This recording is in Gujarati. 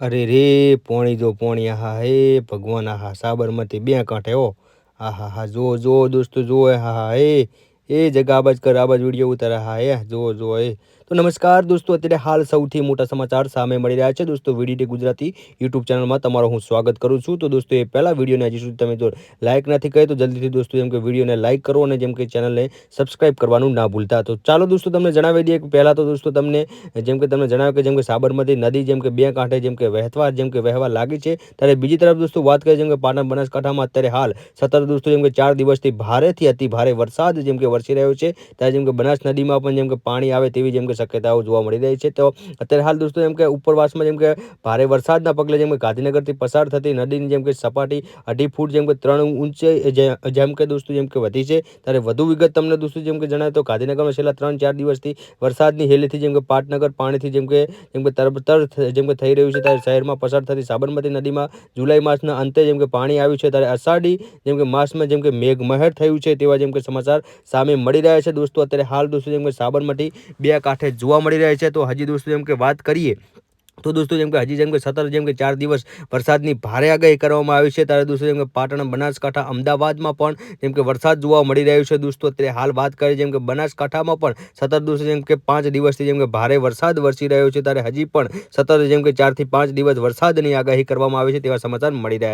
અરે રે, પોણી જો પોણી, આહા હે, ભગવાન, આહા, સાબરમતી, બે કાંઠે હો. આહા હા જો જો દોસ્તો, જો હા હા હે. એ જગા આબાજ કર આબાજ વીડિયો ઉતાર હા હે, જો જો એ તો નમસ્કાર દોસ્તો અત્યારે હાલ સૌથી મોટા સમાચાર સામે મળી રહ્યા છે દોસ્તો વીડીટી ગુજરાતી યુટ્યુબ ચેનલમાં તમારો હું સ્વાગત કરું છું તો દોસ્તો એ પહેલાં વિડીયોને હજી સુધી તમે જો લાઇક નથી કહે તો જલ્દીથી દોસ્તો જેમ કે વિડીયોને લાઇક કરો અને જેમ કે ચેનલને સબસ્ક્રાઇબ કરવાનું ના ભૂલતા તો ચાલો દોસ્તો તમને જણાવી દઈએ કે પહેલાં તો દોસ્તો તમને જેમ કે તમને જણાવ્યું કે જેમ કે સાબરમતી નદી જેમ કે બે કાંઠે જેમ કે વહેતવા જેમ કે વહેવા લાગી છે ત્યારે બીજી તરફ દોસ્તો વાત કરીએ જેમ કે પાટણ બનાસકાંઠામાં અત્યારે હાલ સતત દોસ્તો જેમ કે ચાર દિવસથી ભારેથી અતિ ભારે વરસાદ જેમ કે વરસી રહ્યો છે ત્યારે જેમ કે બનાસ નદીમાં પણ જેમ કે પાણી આવે તેવી જેમ કે શક્યતાઓ જોવા મળી રહી છે તો અત્યારે હાલ દોસ્તો જેમ કે ઉપરવાસમાં જેમ કે ભારે વરસાદના પગલે જેમ કે ગાંધીનગરથી પસાર થતી નદીની જેમ કે સપાટી અઢી ફૂટ જેમ કે ત્રણ ઊંચે જેમ કે દોસ્તો જેમ કે વધી છે ત્યારે વધુ વિગત તમને દોસ્તો જેમ કે જણાય તો ગાંધીનગરમાં છેલ્લા ત્રણ ચાર દિવસથી વરસાદની હેલીથી જેમ કે પાટનગર પાણીથી જેમ કે જેમ કે તરબતર જેમ કે થઈ રહ્યું છે ત્યારે શહેરમાં પસાર થતી સાબરમતી નદીમાં જુલાઈ માસના અંતે જેમ કે પાણી આવ્યું છે ત્યારે અષાઢી જેમ કે માસમાં જેમ કે મેઘમહેર થયું છે તેવા જેમ કે સમાચાર સામે મળી રહ્યા છે દોસ્તો અત્યારે હાલ દોસ્તો જેમ કે સાબરમતી બે કાંઠે જોવા મળી રહ્યા છે તો હજી દોસ્તો જેમ કે વાત કરીએ તો દોસ્તો જેમ કે હજી જેમ કે સતત જેમ કે ચાર દિવસ વરસાદની ભારે આગાહી કરવામાં આવી છે ત્યારે દોસ્તો જેમ કે પાટણ બનાસકાંઠા અમદાવાદમાં પણ જેમ કે વરસાદ જોવા મળી રહ્યો છે દોસ્તો અત્યારે હાલ વાત કરીએ જેમ કે બનાસકાંઠામાં પણ સતત દોસ્તો જેમ કે પાંચ દિવસથી જેમ કે ભારે વરસાદ વરસી રહ્યો છે ત્યારે હજી પણ સતત જેમ કે ચારથી પાંચ દિવસ વરસાદની આગાહી કરવામાં આવી છે તેવા સમાચાર મળી રહ્યા